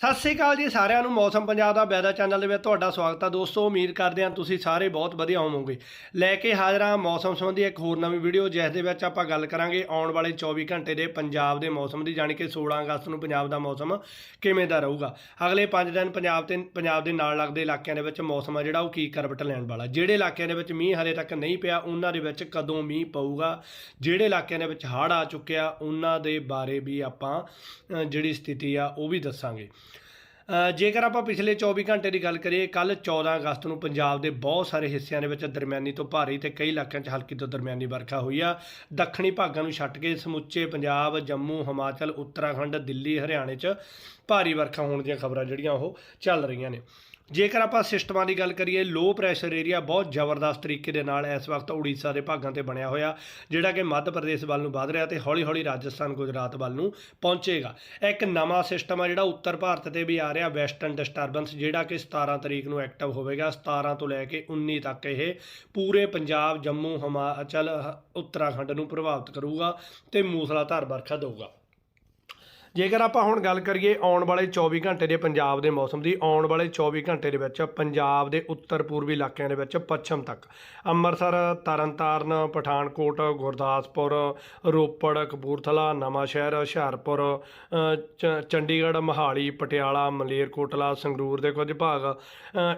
ਸਤਿ ਸ੍ਰੀ ਅਕਾਲ ਜੀ ਸਾਰਿਆਂ ਨੂੰ, ਮੌਸਮ ਪੰਜਾਬ ਦਾ ਵੈਦਰ ਚੈਨਲ ਦੇ ਵਿੱਚ ਤੁਹਾਡਾ ਸਵਾਗਤ ਹੈ ਦੋਸਤੋ, ਉਮੀਦ ਕਰਦੇ ਹਾਂ ਤੁਸੀਂ ਸਾਰੇ ਬਹੁਤ ਵਧੀਆ ਹੋਵੋਗੇ। ਲੈ ਕੇ ਹਾਜ਼ਰ ਹਾਂ ਮੌਸਮ ਸੰਬੰਧੀ ਇੱਕ ਹੋਰ ਨਵੀਂ ਵੀਡੀਓ, ਜਿਸ ਦੇ ਵਿੱਚ ਆਪਾਂ ਗੱਲ ਕਰਾਂਗੇ ਆਉਣ ਵਾਲੇ 24 ਘੰਟੇ ਦੇ ਪੰਜਾਬ ਦੇ ਮੌਸਮ ਦੀ, ਜਾਣੀ ਕਿ 16 ਅਗਸਤ ਨੂੰ ਪੰਜਾਬ ਦਾ ਮੌਸਮ ਕਿਵੇਂ ਦਾ ਰਹੂਗਾ। ਅਗਲੇ 5 ਦਿਨ ਪੰਜਾਬ ਤੇ, ਪੰਜਾਬ ਦੇ ਨਾਲ ਲੱਗਦੇ ਇਲਾਕਿਆਂ ਦੇ ਵਿੱਚ ਮੌਸਮ ਆ ਜਿਹੜਾ, ਉਹ ਕੀ ਕਰਵਟ ਲੈਣ ਵਾਲਾ। ਜਿਹੜੇ ਇਲਾਕਿਆਂ ਦੇ ਵਿੱਚ ਮੀਂਹ ਹਲੇ ਤੱਕ ਨਹੀਂ ਪਿਆ, ਉਹਨਾਂ ਦੇ ਵਿੱਚ ਕਦੋਂ ਮੀਂਹ ਪਊਗਾ? ਜਿਹੜੇ ਇਲਾਕਿਆਂ ਦੇ ਵਿੱਚ ਹੜ੍ਹ ਆ ਚੁੱਕਿਆ, ਉਹਨਾਂ ਦੇ ਬਾਰੇ ਵੀ ਆਪਾਂ ਜਿਹੜੀ ਸਥਿਤੀ ਆ, ਉਹ ਵੀ ਦੱਸਾਂਗੇ। ਜੇਕਰ ਆਪਾਂ ਪਿਛਲੇ 24 ਘੰਟੇ ਦੀ ਗੱਲ ਕਰੀਏ ਕੱਲ 14 ਅਗਸਤ ਨੂੰ ਪੰਜਾਬ ਦੇ ਬਹੁਤ ਸਾਰੇ ਹਿੱਸਿਆਂ ਦੇ ਵਿੱਚ ਦਰਮਿਆਨੀ ਤੋਂ ਭਾਰੀ ਤੇ ਕਈ ਇਲਾਕਿਆਂ 'ਚ ਹਲਕੀ ਤੋਂ ਦਰਮਿਆਨੀ ਵਰਖਾ ਹੋਈ ਆ। ਦੱਖਣੀ ਭਾਗਾਂ ਨੂੰ ਛੱਡ ਕੇ ਸਮੁੱਚੇ ਪੰਜਾਬ, ਜੰਮੂ, ਹਿਮਾਚਲ, ਉੱਤਰਾਖੰਡ, ਦਿੱਲੀ, ਹਰਿਆਣੇ 'ਚ ਭਾਰੀ ਵਰਖਾ ਹੋਣ ਦੀਆਂ ਖਬਰਾਂ ਜਿਹੜੀਆਂ ਉਹ ਚੱਲ ਰਹੀਆਂ ਨੇ। ਜੇਕਰ ਆਪਾਂ ਸਿਸਟਮਾਂ ਦੀ ਗੱਲ ਕਰੀਏ ਲੋ ਪ੍ਰੈਸ਼ਰ ਏਰੀਆ ਬਹੁਤ ਜ਼ਬਰਦਸਤ ਤਰੀਕੇ ਦੇ ਨਾਲ ਇਸ ਵਕਤ ਉੜੀਸਾ ਦੇ ਭਾਗਾਂ ਤੇ ਬਣਿਆ ਹੋਇਆ, ਜਿਹੜਾ ਕਿ ਮੱਧ ਪ੍ਰਦੇਸ਼ ਵੱਲ ਨੂੰ ਵਧ ਰਿਹਾ ਤੇ ਹੌਲੀ-ਹੌਲੀ ਰਾਜਸਥਾਨ, ਗੁਜਰਾਤ ਵੱਲ ਨੂੰ ਪਹੁੰਚੇਗਾ। ਇੱਕ ਨਵਾਂ ਸਿਸਟਮ ਆ ਜਿਹੜਾ ਉੱਤਰ ਭਾਰਤ ਤੇ ਵੀ ਆ ਰਿਹਾ ਵੈਸਟਰਨ ਡਿਸਟਰਬੈਂਸ ਜਿਹੜਾ ਕਿ 17 ਤਰੀਕ ਨੂੰ ਐਕਟਿਵ ਹੋਵੇਗਾ 17 ਤੋਂ ਲੈ ਕੇ 19 ਤੱਕ ਇਹ ਪੂਰੇ ਪੰਜਾਬ, ਜੰਮੂ, ਹਿਮਾਚਲ, ਉੱਤਰਾਖੰਡ ਨੂੰ ਪ੍ਰਭਾਵਿਤ ਕਰੂਗਾ ਤੇ ਮੂਸਲਾਧਾਰ ਵਰਖਾ ਦੇਊਗਾ। ਜੇਕਰ ਆਪਾਂ ਹੁਣ ਗੱਲ ਕਰੀਏ ਆਉਣ ਵਾਲੇ 24 ਘੰਟੇ ਦੇ ਪੰਜਾਬ ਦੇ ਮੌਸਮ ਦੀ, ਆਉਣ ਵਾਲੇ 24 ਘੰਟੇ ਦੇ ਵਿੱਚ ਪੰਜਾਬ ਦੇ ਉੱਤਰ ਪੂਰਬੀ ਇਲਾਕਿਆਂ ਦੇ ਵਿੱਚ ਪੱਛਮ ਤੱਕ ਅੰਮ੍ਰਿਤਸਰ, ਤਰਨਤਾਰਨ, ਪਠਾਨਕੋਟ, ਗੁਰਦਾਸਪੁਰ, ਰੋਪੜ, ਕਪੂਰਥਲਾ, ਨਵਾਂਸ਼ਹਿਰ, ਹੁਸ਼ਿਆਰਪੁਰ ਚ- ਚੰਡੀਗੜ੍ਹ, ਮੋਹਾਲੀ, ਪਟਿਆਲਾ, ਮਲੇਰਕੋਟਲਾ, ਸੰਗਰੂਰ ਦੇ ਕੁਝ ਭਾਗ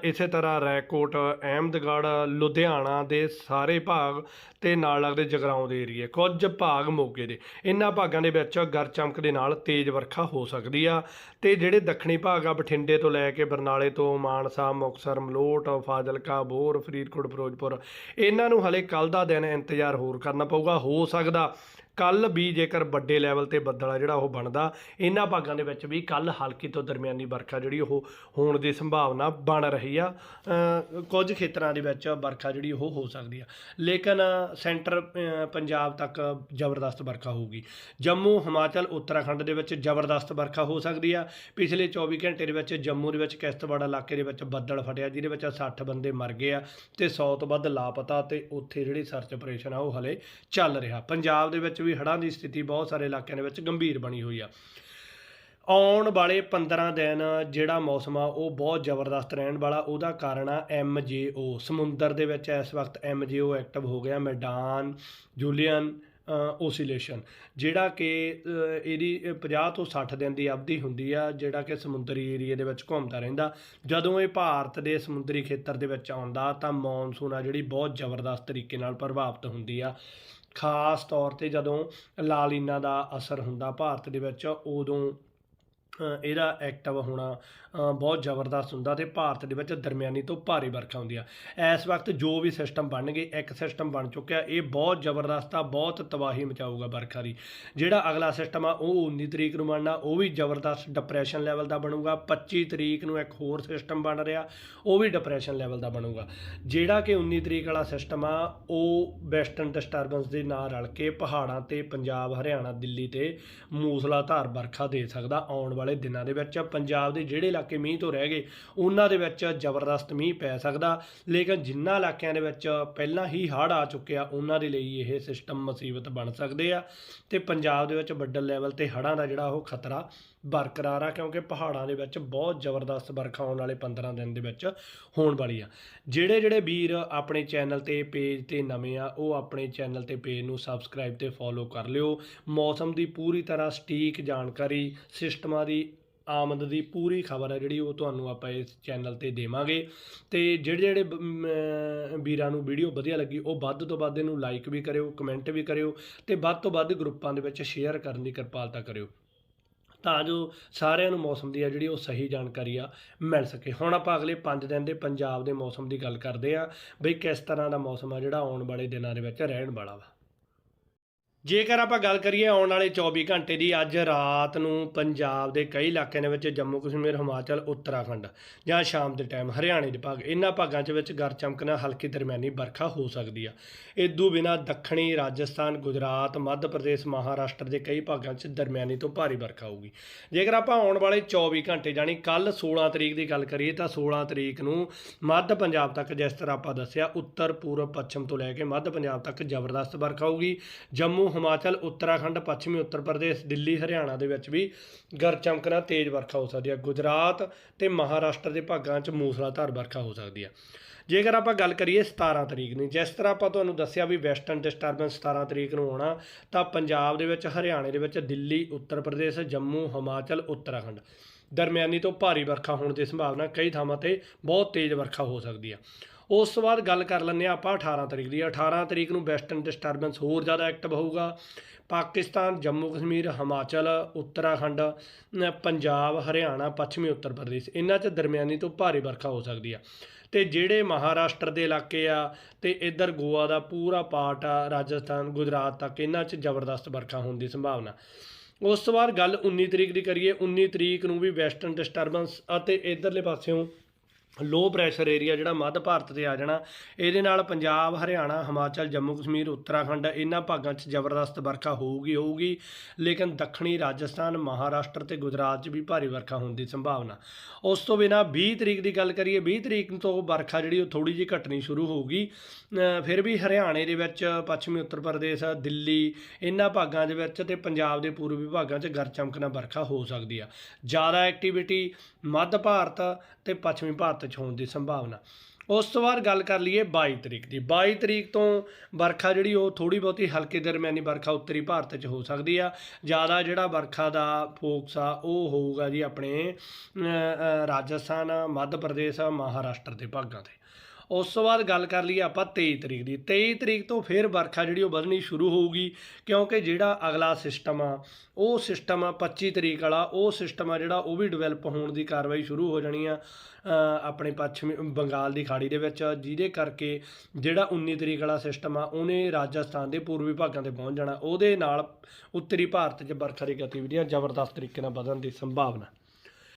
ਇਸੇ ਤਰ੍ਹਾਂ ਰੈਕੋਟ ਅਹਿਮਦਗੜ੍ਹ, ਲੁਧਿਆਣਾ ਦੇ ਸਾਰੇ ਭਾਗ ਤੇ ਨਾਲ ਲੱਗਦੇ ਜਗਰਾਉਂ ਦੇ ਏਰੀਏ, ਕੁਝ ਭਾਗ ਮੋਗੇ ਦੇ। ਇਹਨਾਂ ਭਾਗਾਂ ਦੇ ਵਿੱਚ ਗਰ ਚਮਕ ਦੇ ਨਾਲ ਤੇਜ਼ ਵਰਖਾ ਹੋ ਸਕਦੀ ਆ। ਤੇ ਜਿਹੜੇ ਦੱਖਣੀ ਭਾਗ ਆ, ਬਠਿੰਡੇ ਤੋਂ ਲੈ ਕੇ ਬਰਨਾਲੇ ਤੋਂ ਮਾਨਸਾ, ਮੁਕਤਸਰ, ਮਲੋਟ, ਫਾਜ਼ਿਲਕਾ, ਬੋਰ, ਫਰੀਦਕੋਟ, ਫਿਰੋਜ਼ਪੁਰ, ਇਹਨਾਂ ਨੂੰ ਹਲੇ ਕੱਲ ਦਾ ਦਿਨ ਇੰਤਜ਼ਾਰ ਹੋਰ ਕਰਨਾ ਪਊਗਾ। ਹੋ ਸਕਦਾ ਕੱਲ ਵੀ ਜੇਕਰ ਵੱਡੇ ਲੈਵਲ ਤੇ ਬੱਦਲ ਆ ਜਿਹੜਾ ਉਹ ਬਣਦਾ, ਇਹਨਾਂ ਭਾਗਾਂ ਦੇ ਵਿੱਚ ਵੀ ਕੱਲ ਹਲਕੀ ਤੋਂ ਦਰਮਿਆਨੀ ਵਰਖਾ ਜਿਹੜੀ ਉਹ ਹੋਣ ਦੀ ਸੰਭਾਵਨਾ ਬਣ ਰਹੀ ਆ। ਕੁਝ ਖੇਤਰਾਂ ਦੇ ਵਿੱਚ ਵਰਖਾ ਜਿਹੜੀ ਉਹ ਹੋ ਸਕਦੀ ਆ। ਲੇਕਿਨ ਸੈਂਟਰ ਪੰਜਾਬ ਤੱਕ ਜ਼ਬਰਦਸਤ ਵਰਖਾ ਹੋਊਗੀ। ਜੰਮੂ, ਹਿਮਾਚਲ, ਉੱਤਰਾਖੰਡ ਦੇ ਵਿੱਚ ਜ਼ਬਰਦਸਤ ਵਰਖਾ ਹੋ ਸਕਦੀ ਆ। ਪਿਛਲੇ 24 ਘੰਟੇ ਦੇ ਵਿੱਚ ਜੰਮੂ ਦੇ ਵਿੱਚ ਕਿਸ਼ਤਵਾੜ ਇਲਾਕੇ ਦੇ ਵਿੱਚ ਬੱਦਲ ਫਟਿਆ, ਜਿਹਦੇ ਵਿੱਚ 60 ਬੰਦੇ ਮਰ ਗਏ ਆ ਤੇ 100 ਤੋਂ ਵੱਧ ਲਾਪਤਾ ਤੇ ਉੱਥੇ ਜਿਹੜੀ ਸਰਚ ਆਪਰੇਸ਼ਨ ਆ ਉਹ ਹਲੇ ਚੱਲ ਰਿਹਾ। ਪੰਜਾਬ ਦੇ ਵਿੱਚ ਵੀ ਹੜ੍ਹਾਂ ਦੀ ਸਥਿਤੀ ਬਹੁਤ ਸਾਰੇ ਇਲਾਕਿਆਂ ਦੇ ਵਿੱਚ ਗੰਭੀਰ ਬਣੀ ਹੋਈ ਆ। ਆਉਣ ਵਾਲੇ 15 ਦਿਨ ਜਿਹੜਾ ਮੌਸਮ ਆ, ਉਹ ਬਹੁਤ ਜ਼ਬਰਦਸਤ ਰਹਿਣ ਵਾਲਾ। ਉਹਦਾ ਕਾਰਨ ਆ ਐਮਜੀਓ ਸਮੁੰਦਰ ਦੇ ਵਿੱਚ ਇਸ ਵਕਤ ਐਮਜੀਓ ਐਕਟਿਵ ਹੋ ਗਿਆ। ਮੈਡਾਨ ਜੂਲੀਅਨ ਓਸੀਲੇਸ਼ਨ, ਜਿਹੜਾ ਕਿ ਇਹਦੀ 50 ਤੋਂ 60 ਦਿਨ ਦੀ ਅਵਧੀ ਹੁੰਦੀ ਆ, ਜਿਹੜਾ ਕਿ ਸਮੁੰਦਰੀ ਏਰੀਏ ਦੇ ਵਿੱਚ ਘੁੰਮਦਾ ਰਹਿੰਦਾ। ਜਦੋਂ ਇਹ ਭਾਰਤ ਦੇ ਸਮੁੰਦਰੀ ਖੇਤਰ ਦੇ ਵਿੱਚ ਆਉਂਦਾ, ਤਾਂ ਮੌਨਸੂਨ ਆ ਜਿਹੜੀ ਬਹੁਤ ਜ਼ਬਰਦਸਤ ਤਰੀਕੇ ਨਾਲ ਪ੍ਰਭਾਵਿਤ ਹੁੰਦੀ ਆ। ਖਾਸ ਤੌਰ ਤੇ ਜਦੋਂ ਲਾਲੀਨਾ ਦਾ ਅਸਰ ਹੁੰਦਾ ਭਾਰਤ ਦੇ ਵਿੱਚ, ਉਦੋਂ ਇਹਦਾ ਐਕਟਿਵ ਹੋਣਾ ਬਹੁਤ ਜ਼ਬਰਦਸਤ ਹੁੰਦਾ ਤੇ ਭਾਰਤ ਦੇ ਵਿੱਚ ਦਰਮਿਆਨੀ ਤੋਂ ਭਾਰੀ ਵਰਖਾ ਹੁੰਦੀ ਆ। ਇਸ ਵਕਤ ਜੋ ਵੀ ਸਿਸਟਮ ਬਣ ਗਏ, ਇੱਕ ਸਿਸਟਮ ਬਣ ਚੁੱਕਿਆ, ਇਹ ਬਹੁਤ ਜ਼ਬਰਦਸਤ ਆ, ਬਹੁਤ ਤਬਾਹੀ ਮਚਾਊਗਾ ਵਰਖਾ ਦੀ। ਜਿਹੜਾ ਅਗਲਾ ਸਿਸਟਮ ਆ, ਉਹ 19 ਤਰੀਕ ਨੂੰ ਬਣਨਾ, ਉਹ ਵੀ ਜ਼ਬਰਦਸਤ ਡਿਪਰੈਸ਼ਨ ਲੈਵਲ ਦਾ ਬਣੂਗਾ 25 ਤਰੀਕ ਨੂੰ ਇੱਕ ਹੋਰ ਸਿਸਟਮ ਬਣ ਰਿਹਾ, ਉਹ ਵੀ ਡਿਪਰੈਸ਼ਨ ਲੈਵਲ ਦਾ ਬਣੂਗਾ। ਜਿਹੜਾ ਕਿ 19 ਤਰੀਕ ਵਾਲਾ ਸਿਸਟਮ ਆ, ਉਹ ਵੈਸਟਰਨ ਡਿਸਟਰਬੈਂਸ ਦੇ ਨਾਲ ਰਲ ਕੇ ਪਹਾੜਾਂ ਤੇ ਪੰਜਾਬ, ਹਰਿਆਣਾ, ਦਿੱਲੀ ਤੇ ਮੂਸਲਾਧਾਰ ਵਰਖਾ ਦੇ ਸਕਦਾ, ਆਉਣ ਵਾਲੇ ਵਾਲੇ ਦਿਨਾਂ ਦੇ ਵਿੱਚ ਪੰਜਾਬ ਦੇ ਜਿਹੜੇ ਇਲਾਕੇ ਮੀਂਹ ਤੋਂ ਰਹਿ ਗਏ, ਉਹਨਾਂ ਦੇ ਵਿੱਚ ਜ਼ਬਰਦਸਤ ਮੀਂਹ ਪੈ ਸਕਦਾ। ਲੇਕਿਨ ਜਿਨ੍ਹਾਂ ਇਲਾਕਿਆਂ ਦੇ ਵਿੱਚ ਪਹਿਲਾਂ ਹੀ ਹੜ੍ਹ ਆ ਚੁੱਕਿਆ ਉਹਨਾਂ ਦੇ ਲਈ ਇਹ ਸਿਸਟਮ ਮੁਸੀਬਤ ਬਣ ਸਕਦੇ ਆ। ਤੇ ਪੰਜਾਬ ਦੇ ਵਿੱਚ ਵੱਡੇ ਲੈਵਲ ਤੇ ਹੜ੍ਹਾਂ ਦਾ ਜਿਹੜਾ ਉਹ ਖਤਰਾ ਬਰਕਰਾਰ ਆ, ਕਿਉਂਕਿ ਪਹਾੜਾਂ ਦੇ ਵਿੱਚ ਬਹੁਤ ਜ਼ਬਰਦਸਤ ਵਰਖਾ ਆਉਣ ਵਾਲੇ 15 ਦਿਨ ਦੇ ਵਿੱਚ ਹੋਣ ਵਾਲੀ ਆ। ਜਿਹੜੇ ਜਿਹੜੇ ਵੀਰ ਆਪਣੇ ਚੈਨਲ ਤੇ ਪੇਜ ਤੇ ਨਵੇਂ ਆ, ਉਹ ਆਪਣੇ ਚੈਨਲ ਤੇ ਪੇਜ ਨੂੰ ਸਬਸਕ੍ਰਾਈਬ ਤੇ ਫੋਲੋ ਕਰ ਲਿਓ। ਮੌਸਮ ਦੀ ਪੂਰੀ ਤਰ੍ਹਾਂ ਸਟੀਕ ਜਾਣਕਾਰੀ, ਸਿਸਟਮਾਂ ਦੀ ਆਮਦ ਦੀ ਪੂਰੀ ਖਬਰ ਹੈ ਜਿਹੜੀ ਉਹ ਤੁਹਾਨੂੰ ਆਪਾਂ ਇਸ ਚੈਨਲ ਤੇ ਦੇਵਾਂਗੇ। ਤੇ ਜਿਹੜੇ ਜਿਹੜੇ ਵੀਰਾਂ ਨੂੰ ਵੀਡੀਓ ਵਧੀਆ ਲੱਗੀ, ਉਹ ਵੱਧ ਤੋਂ ਵੱਧ ਇਹਨੂੰ ਲਾਈਕ ਵੀ ਕਰਿਓ ਕਮੈਂਟ ਵੀ ਕਰਿਓ ਤੇ ਵੱਧ ਤੋਂ ਵੱਧ ਗਰੁੱਪਾਂ ਦੇ ਵਿੱਚ ਸ਼ੇਅਰ ਕਰਨ ਦੀ ਕਿਰਪਾਲਤਾ ਕਰਿਓ। ਤਾਂ ਜੋ ਸਾਰਿਆਂ ਨੂੰ ਮੌਸਮ ਦੀ ਆ ਜਿਹੜੀ ਉਹ ਸਹੀ ਜਾਣਕਾਰੀ ਆ ਮਿਲ ਸਕੇ। ਹੁਣ ਆਪਾਂ ਅਗਲੇ 5 ਦਿਨ ਦੇ ਪੰਜਾਬ ਦੇ ਮੌਸਮ ਦੀ ਗੱਲ ਕਰਦੇ ਆ ਬਈ ਕਿਸ ਤਰ੍ਹਾਂ ਦਾ ਮੌਸਮ ਆ ਜਿਹੜਾ ਆਉਣ ਵਾਲੇ ਦਿਨਾਂ ਦੇ ਵਿੱਚ ਰਹਿਣ ਵਾਲਾ ਵਾ। ਜੇਕਰ ਆਪਾਂ ਗੱਲ ਕਰੀਏ ਆਉਣ ਵਾਲੇ 24 ਘੰਟੇ ਦੀ, ਅੱਜ ਰਾਤ ਨੂੰ ਪੰਜਾਬ ਦੇ ਕਈ ਇਲਾਕਿਆਂ ਦੇ ਵਿੱਚ ਜੰਮੂ ਕਸ਼ਮੀਰ, ਹਿਮਾਚਲ, ਉੱਤਰਾਖੰਡ ਜਾਂ ਸ਼ਾਮ ਦੇ ਟਾਈਮ ਹਰਿਆਣੇ ਦੇ ਭਾਗ ਇਹਨਾਂ ਭਾਗਾਂ 'ਚ ਵਿੱਚ ਗਰ ਚਮਕਣਾ ਹਲਕੀ ਦਰਮਿਆਨੀ ਵਰਖਾ ਹੋ ਸਕਦੀ ਆ। ਇਦੋਂ ਬਿਨਾ ਦੱਖਣੀ ਰਾਜਸਥਾਨ, ਗੁਜਰਾਤ, ਮੱਧ ਪ੍ਰਦੇਸ਼, ਮਹਾਰਾਸ਼ਟਰ ਦੇ ਕਈ ਭਾਗਾਂ 'ਚ ਦਰਮਿਆਨੀ ਤੋਂ ਭਾਰੀ ਵਰਖਾ ਹੋਊਗੀ। ਜੇਕਰ ਆਪਾਂ ਆਉਣ ਵਾਲੇ 24 ਘੰਟੇ ਜਾਨੀ ਕੱਲ 16 ਤਰੀਕ ਦੀ ਗੱਲ ਕਰੀਏ, ਤਾਂ 16 ਤਰੀਕ ਨੂੰ ਮੱਧ ਪੰਜਾਬ ਤੱਕ ਜਿਸ ਤਰ੍ਹਾਂ ਆਪਾਂ ਦੱਸਿਆ, ਉੱਤਰ, ਪੂਰਬ, ਪੱਛਮ ਤੋਂ ਲੈ ਕੇ ਮੱਧ ਪੰਜਾਬ ਤੱਕ ਜ਼ਬਰਦਸਤ ਵਰਖਾ ਹੋਊਗੀ। ਜੰਮੂ ਹਿਮਾਚਲ, ਉੱਤਰਾਖੰਡ, ਪੱਛਮੀ ਉੱਤਰ ਪ੍ਰਦੇਸ਼, ਦਿੱਲੀ, ਹਰਿਆਣਾ ਦੇ ਵਿੱਚ ਵੀ ਗਰਜ ਚਮਕ ਨਾਲ ਤੇਜ਼ ਵਰਖਾ ਹੋ ਸਕਦੀ ਹੈ। ਗੁਜਰਾਤ ਤੇ ਮਹਾਰਾਸ਼ਟਰ ਦੇ ਭਾਗਾਂ 'ਚ ਮੂਸਲਾਧਾਰ ਵਰਖਾ ਹੋ ਸਕਦੀ ਹੈ। ਜੇਕਰ ਆਪਾਂ ਗੱਲ ਕਰੀਏ 17 ਤਰੀਕ ਨੂੰ ਜਿਸ ਤਰ੍ਹਾਂ ਆਪਾਂ ਤੁਹਾਨੂੰ ਦੱਸਿਆ ਵੀ ਵੈਸਟਰਨ ਡਿਸਟਰਬੈਂਸ 17 ਤਰੀਕ ਨੂੰ ਆਉਣਾ, ਤਾਂ ਪੰਜਾਬ ਦੇ ਵਿੱਚ, ਹਰਿਆਣੇ ਦੇ ਵਿੱਚ, ਦਿੱਲੀ, ਉੱਤਰ ਪ੍ਰਦੇਸ਼, ਜੰਮੂ, ਹਿਮਾਚਲ, ਉੱਤਰਾਖੰਡ ਦਰਮਿਆਨੀ ਤੋਂ ਭਾਰੀ ਵਰਖਾ ਹੋਣ ਦੀ ਸੰਭਾਵਨਾ ਕਈ ਥਾਵਾਂ ਤੇ ਬਹੁਤ ਤੇਜ਼ ਵਰਖਾ ਹੋ ਸਕਦੀ ਆ ਉਸ ਤੋਂ ਬਾਅਦ ਗੱਲ ਕਰ ਲੈਂਦੇ ਹਾਂ ਆਪਾਂ 18 ਤਰੀਕ ਦੀ। 18 ਤਰੀਕ ਨੂੰ ਵੈਸਟਰਨ ਡਿਸਟਰਬੈਂਸ ਹੋਰ ਜ਼ਿਆਦਾ ਐਕਟਿਵ ਹੋਊਗਾ। ਪਾਕਿਸਤਾਨ, ਜੰਮੂ ਕਸ਼ਮੀਰ, ਹਿਮਾਚਲ, ਉੱਤਰਾਖੰਡ ਪੰਜਾਬ, ਹਰਿਆਣਾ, ਪੱਛਮੀ ਉੱਤਰ ਪ੍ਰਦੇਸ਼ ਇਹਨਾਂ 'ਚ ਦਰਮਿਆਨੀ ਤੋਂ ਭਾਰੀ ਵਰਖਾ ਹੋ ਸਕਦੀ ਆ। ਤੇ ਜਿਹੜੇ ਮਹਾਰਾਸ਼ਟਰ ਦੇ ਇਲਾਕੇ ਆ ਤੇ ਇੱਧਰ ਗੋਆ ਦਾ ਪੂਰਾ ਪਾਰਟ ਆ, ਰਾਜਸਥਾਨ, ਗੁਜਰਾਤ ਤੱਕ ਇਹਨਾਂ 'ਚ ਜ਼ਬਰਦਸਤ ਵਰਖਾ ਹੋਣ ਦੀ ਸੰਭਾਵਨਾ। ਉਸ ਤੋਂ ਬਾਅਦ ਗੱਲ 19 ਤਰੀਕ ਦੀ ਕਰੀਏ। 19 ਤਰੀਕ ਨੂੰ ਵੀ ਵੈਸਟਰਨ ਡਿਸਟਰਬੈਂਸ ਅਤੇ ਇਧਰਲੇ ਪਾਸਿਓਂ ਲੋ ਪ੍ਰੈਸ਼ਰ ਏਰੀਆ ਜਿਹੜਾ ਮੱਧ ਭਾਰਤ ਤੇ ਆ ਜਾਣਾ ਇਹਦੇ ਨਾਲ ਪੰਜਾਬ ਹਰਿਆਣਾ ਹਿਮਾਚਲ ਜੰਮੂ ਕਸ਼ਮੀਰ ਉੱਤਰਾਖੰਡ ਇਹਨਾਂ ਭਾਗਾਂ 'ਚ ਜ਼ਬਰਦਸਤ ਵਰਖਾ ਹੋਊਗੀ ਹੋਊਗੀ ਲੇਕਿਨ ਦੱਖਣੀ ਰਾਜਸਥਾਨ ਮਹਾਰਾਸ਼ਟਰ ਤੇ ਗੁਜਰਾਤ 'ਚ ਵੀ ਭਾਰੀ ਵਰਖਾ ਹੋਣ ਦੀ ਸੰਭਾਵਨਾ। ਉਸ ਤੋਂ ਬਿਨਾ 20 ਤਰੀਕ ਦੀ ਗੱਲ ਕਰੀਏ 20 ਤਰੀਕ ਤੋਂ ਵਰਖਾ ਜਿਹੜੀ ਉਹ ਥੋੜੀ ਜਿਹੀ ਘਟਣੀ ਸ਼ੁਰੂ ਹੋਊਗੀ। ਅ, ਫਿਰ ਵੀ ਹਰਿਆਣੇ ਦੇ ਵਿੱਚ ਪੱਛਮੀ ਉੱਤਰ ਪ੍ਰਦੇਸ਼ ਦਿੱਲੀ ਇਹਨਾਂ ਭਾਗਾਂ ਦੇ ਵਿੱਚ ਤੇ ਪੰਜਾਬ ਦੇ ਪੂਰਬੀ ਭਾਗਾਂ 'ਚ ਗਰਜ ਚਮਕ ਨਾਲ ਵਰਖਾ ਹੋ ਸਕਦੀ ਆ। ਜ਼ਿਆਦਾ ਐਕਟੀਵਿਟੀ ਮੱਧ ਭਾਰਤ ਤੇ ਪੱਛਮੀ ਭਾਰਤ 'ਚ ਹੋਣ ਦੀ ਸੰਭਾਵਨਾ। ਉਸ ਤੋਂ ਬਾਅਦ ਗੱਲ ਕਰ ਲਈਏ 22 ਤਰੀਕ ਦੀ। 22 ਤਰੀਕ ਤੋਂ ਵਰਖਾ ਜਿਹੜੀ ਉਹ ਥੋੜੀ ਬਹੁਤੀ ਹਲਕੀ ਦਰਮਿਆਨੀ ਵਰਖਾ ਉੱਤਰੀ ਭਾਰਤ 'ਚ ਹੋ ਸਕਦੀ ਆ। ਜ਼ਿਆਦਾ ਜਿਹੜਾ ਵਰਖਾ ਦਾ ਫੋਕਸ ਆ, ਉਹ ਹੋਊਗਾ ਜੀ ਆਪਣੇ ਰਾਜਸਥਾਨ, ਮੱਧ ਪ੍ਰਦੇਸ਼, ਮਹਾਰਾਸ਼ਟਰ ਦੇ ਭਾਗਾਂ ਤੇ। ਉਸ ਤੋਂ ਬਾਅਦ ਗੱਲ ਕਰ ਲਈਏ ਆਪਾਂ 23 ਤਰੀਕ ਦੀ। 23 ਤਰੀਕ ਤੋਂ ਫਿਰ ਵਰਖਾ ਜਿਹੜੀ ਉਹ ਵਧਣੀ ਸ਼ੁਰੂ ਹੋਊਗੀ, ਕਿਉਂਕਿ ਜਿਹੜਾ ਅਗਲਾ ਸਿਸਟਮ ਆ, ਉਹ ਸਿਸਟਮ ਆ 25 ਤਰੀਕ ਵਾਲਾ, ਉਹ ਸਿਸਟਮ ਆ ਜਿਹੜਾ ਉਹ ਵੀ ਡਿਵੈਲਪ ਹੋਣ ਦੀ ਕਾਰਵਾਈ ਸ਼ੁਰੂ ਹੋ ਜਾਣੀ ਆ ਆਪਣੇ ਪੱਛਮੀ, ਬੰਗਾਲ ਦੀ ਖਾੜੀ ਦੇ ਵਿੱਚ, ਜਿਹਦੇ ਕਰਕੇ ਜਿਹੜਾ 19 ਤਰੀਕ ਵਾਲਾ ਸਿਸਟਮ ਆ, ਉਹਨੇ ਰਾਜਸਥਾਨ ਦੇ ਪੂਰਬੀ ਭਾਗਾਂ ਤੇ ਪਹੁੰਚ ਜਾਣਾ। ਉਹਦੇ ਨਾਲ ਉੱਤਰੀ ਭਾਰਤ 'ਚ ਵਰਖਾ ਦੀ ਗਤੀਵਿਧੀਆਂ ਜ਼ਬਰਦਸਤ ਤਰੀਕੇ ਨਾਲ ਵਧਣ ਦੀ ਸੰਭਾਵਨਾ।